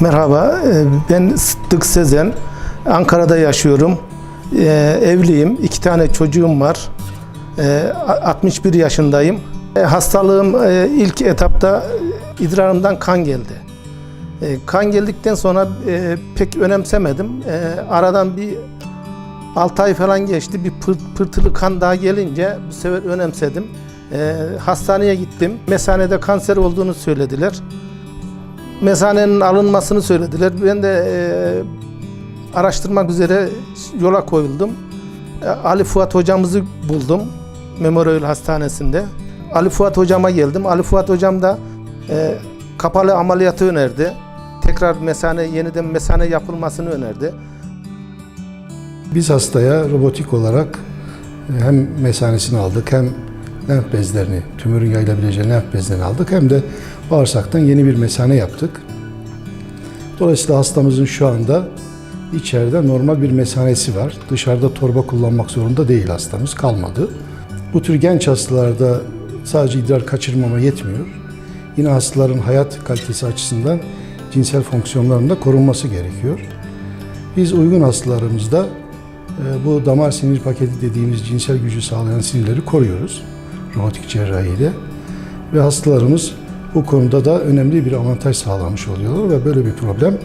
Merhaba, e, ben Sıddık Sezen. Ankara'da yaşıyorum. E, Evliyim, iki tane çocuğum var. E, a- 61 yaşındayım. E, Hastalığım e, ilk etapta idrarımdan kan geldi. Kan geldikten sonra pek önemsemedim. Aradan bir 6 ay falan geçti. Bir pır- pırtılı kan daha gelince bu sefer önemsedim. Hastaneye gittim. Mesanede kanser olduğunu söylediler mesanenin alınmasını söylediler. Ben de e, araştırmak üzere yola koyuldum. E, Ali Fuat hocamızı buldum Memorial Hastanesi'nde. Ali Fuat hocama geldim. Ali Fuat hocam da e, kapalı ameliyatı önerdi. Tekrar mesane, yeniden mesane yapılmasını önerdi. Biz hastaya robotik olarak e, hem mesanesini aldık hem lenf bezlerini, tümörün yayılabileceği lenf bezlerini aldık hem de bağırsaktan yeni bir mesane yaptık. Dolayısıyla hastamızın şu anda içeride normal bir mesanesi var. Dışarıda torba kullanmak zorunda değil hastamız, kalmadı. Bu tür genç hastalarda sadece idrar kaçırmama yetmiyor. Yine hastaların hayat kalitesi açısından cinsel fonksiyonlarının da korunması gerekiyor. Biz uygun hastalarımızda e, bu damar sinir paketi dediğimiz cinsel gücü sağlayan sinirleri koruyoruz robotik cerrahiyle. Ve hastalarımız bu konuda da önemli bir avantaj sağlamış oluyorlar ve böyle bir problem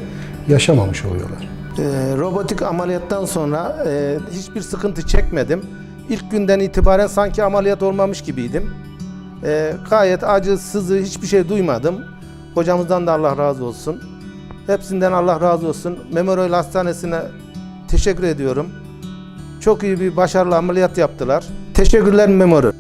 yaşamamış oluyorlar. E, robotik ameliyattan sonra e, hiçbir sıkıntı çekmedim. İlk günden itibaren sanki ameliyat olmamış gibiydim. E, gayet acı, sızı, hiçbir şey duymadım. Hocamızdan da Allah razı olsun. Hepsinden Allah razı olsun. Memorial Hastanesi'ne teşekkür ediyorum. Çok iyi bir başarılı ameliyat yaptılar. Teşekkürler Memorial.